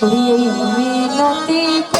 এই মিনতি